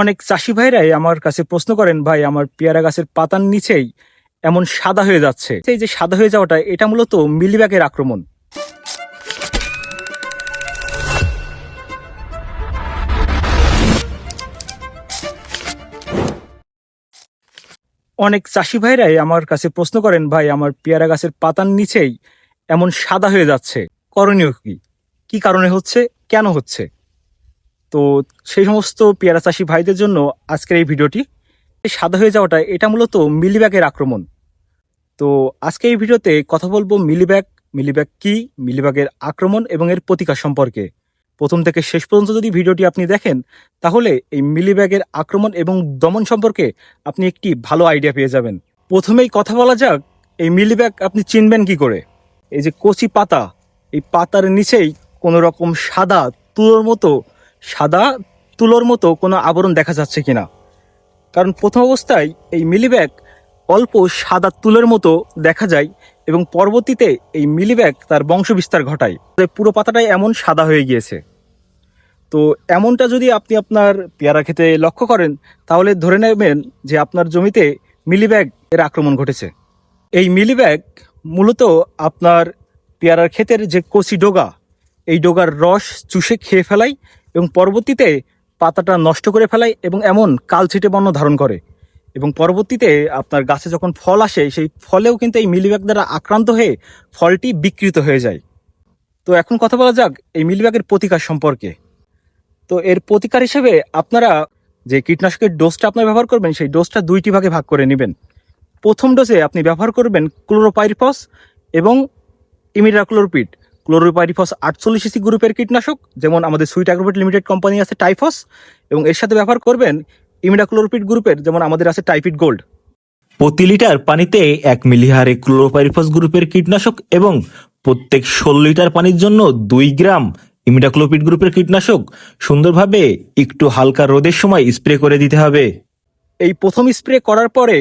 অনেক চাষি ভাইরাই আমার কাছে প্রশ্ন করেন, ভাই, আমার পেয়ারা গাছের পাতার নিচেই এমন সাদা হয়ে যাচ্ছে। এই যে সাদা হয়ে যাওয়াটা, এটা মূলত মিলিব্যাগের আক্রমণ। অনেক চাষি ভাইরাই আমার কাছে প্রশ্ন করেন, ভাই, আমার পেয়ারা গাছের পাতার নিচেই এমন সাদা হয়ে যাচ্ছে। করণীয় কি? কি কারণে হচ্ছে? কেন হচ্ছে? তো সেই সমস্ত পেয়ারা চাষি ভাইদের জন্য আজকের এই ভিডিওটি এই সাদা হয়ে যাওয়াটা এটা মূলত মিলিব্যাগের আক্রমণ। তো আজকে এই ভিডিওতে কথা বলব মিলিব্যাগ মিলিব্যাগ কি, মিলিব্যাগের আক্রমণ এবং এর প্রতিকার সম্পর্কে। প্রথম থেকে শেষ পর্যন্ত যদি ভিডিওটি আপনি দেখেন, তাহলে এই মিলিব্যাগের আক্রমণ এবং দমন সম্পর্কে আপনি একটি ভালো আইডিয়া পেয়ে যাবেন। প্রথমেই কথা বলা যাক, এই মিলিব্যাগ আপনি চিনবেন কি করে? এই যে কচি পাতা, এই পাতার নিচেই কোনো রকম সাদা তুলোর মতো সাদা তুলোর মতো কোনো আবরণ দেখা যাচ্ছে কিনা। কারণ প্রথম অবস্থায় এই মিলিব্যাগ অল্প সাদা তুলের মতো দেখা যায় এবং পরবর্তীতে এই মিলিব্যাগ তার বংশবিস্তার ঘটায়। পুরো পাতাটাই এমন সাদা হয়ে গিয়েছে। তো এমনটা যদি আপনি আপনার পেয়ারা খেতে লক্ষ্য করেন, তাহলে ধরে নেবেন যে আপনার জমিতে মিলিব্যাগ এর আক্রমণ ঘটেছে। এই মিলিব্যাগ মূলত আপনার পেয়ারার ক্ষেতের যে কচি ডোগা, এই ডোগার রস চুষে খেয়ে ফেলায় এবং পরবর্তীতে পাতাটা নষ্ট করে ফেলায় এবং এমন কালছিটে বর্ণ ধারণ করে। এবং পরবর্তীতে আপনার গাছে যখন ফল আসে, সেই ফলেও কিন্তু এই মিলিব্যাগ দ্বারা আক্রান্ত হয়ে ফলটি বিকৃত হয়ে যায়। তো এখন কথা বলা যাক এই মিলিব্যাগের প্রতিকার সম্পর্কে। তো এর প্রতিকার হিসেবে আপনারা যে কীটনাশকের ডোজটা আপনারা ব্যবহার করবেন, সেই ডোজটা দুইটি ভাগে ভাগ করে নেবেন। প্রথম ডোজে আপনি ব্যবহার করবেন ক্লোরোপাইরিফস এবং ইমিডাক্লোরপিড। ক্লোরোপাইরিফস আটচল্লিশ সিসি গ্রুপের কীটনাশক যেমন আমাদের সুইট অ্যাগ্রোভেট লিমিটেড কোম্পানি আছে টাইফস এবং এর সাথে ব্যবহার করবেন ইমিডাক্লোরপিড গ্রুপের যেমন আমাদের আছে টাইপিড গোল্ড প্রতি লিটার পানিতে এক মিলি হারে ক্লোরোপাইরিফস গ্রুপের কীটনাশক এবং প্রত্যেক ষোলো লিটার পানির জন্য দুই গ্রাম ইমিডাক্লোপিড গ্রুপের কীটনাশক সুন্দরভাবে একটু হালকা রোদের সময় স্প্রে করে দিতে হবে। এই প্রথম স্প্রে করার পরে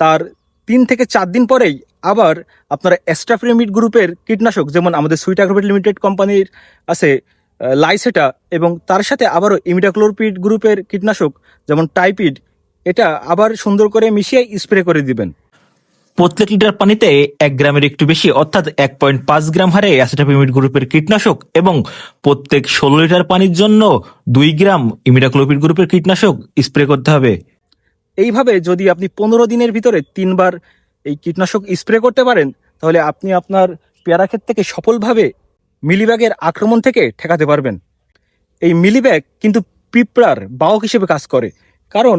তার তিন থেকে চার দিন পরেই আবার আপনারা অ্যাস্ট্রাফ্রেমিড গ্রুপের কীটনাশক যেমন আমাদের সুইট অ্যাগ্রোভেট লিমিটেড কোম্পানির আছে লাইসেটা এবং তার সাথে আবারও ইমিডাক্লোরপিড গ্রুপের কীটনাশক যেমন টাইপিড এটা আবার সুন্দর করে মিশিয়ে স্প্রে করে দিবেন। প্রত্যেক লিটার পানিতে এক গ্রামের একটু বেশি অর্থাৎ এক পয়েন্ট পাঁচ গ্রাম হারে অ্যাসিটাপিমিড গ্রুপের কীটনাশক এবং প্রত্যেক ষোলো লিটার পানির জন্য দুই গ্রাম ইমিডাক্লোপিড গ্রুপের কীটনাশক স্প্রে করতে হবে। এইভাবে যদি আপনি পনেরো দিনের ভিতরে তিনবার এই কীটনাশক স্প্রে করতে পারেন, তাহলে আপনি আপনার পেয়ারা ক্ষেত থেকে সফলভাবে মিলিব্যাগের আক্রমণ থেকে ঠেকাতে পারবেন। এই মিলিব্যাগ কিন্তু পিঁপড়ার বাহক হিসেবে কাজ করে, কারণ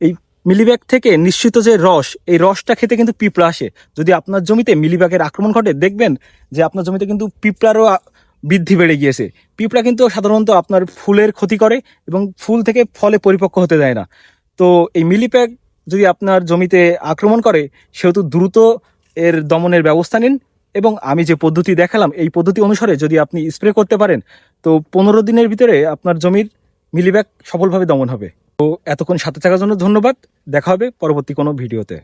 এই মিলিব্যাগ থেকে নিশ্চিত যে রস, এই রসটা খেতে কিন্তু পিঁপড়া আসে। যদি আপনার জমিতে মিলিব্যাগের আক্রমণ ঘটে, দেখবেন যে আপনার জমিতে কিন্তু পিঁপড়ারও বৃদ্ধি বেড়ে গিয়েছে। পিঁপড়া কিন্তু সাধারণত আপনার ফুলের ক্ষতি করে এবং ফুল থেকে ফলে পরিপক্ক হতে দেয় না। তো এই মিলিপ্যাগ যদি আপনার জমিতে আক্রমণ করে, সেহেতু দ্রুত এর দমনের ব্যবস্থা নিন এবং আমি যে পদ্ধতি দেখালাম, এই পদ্ধতি অনুসারে যদি আপনি স্প্রে করতে পারেন, তো পনেরো দিনের ভিতরে আপনার জমির মিলিব্যাগ সফলভাবে দমন হবে। তো এতক্ষণ সাথে থাকার জন্য ধন্যবাদ। দেখা হবে পরবর্তী কোনো ভিডিওতে।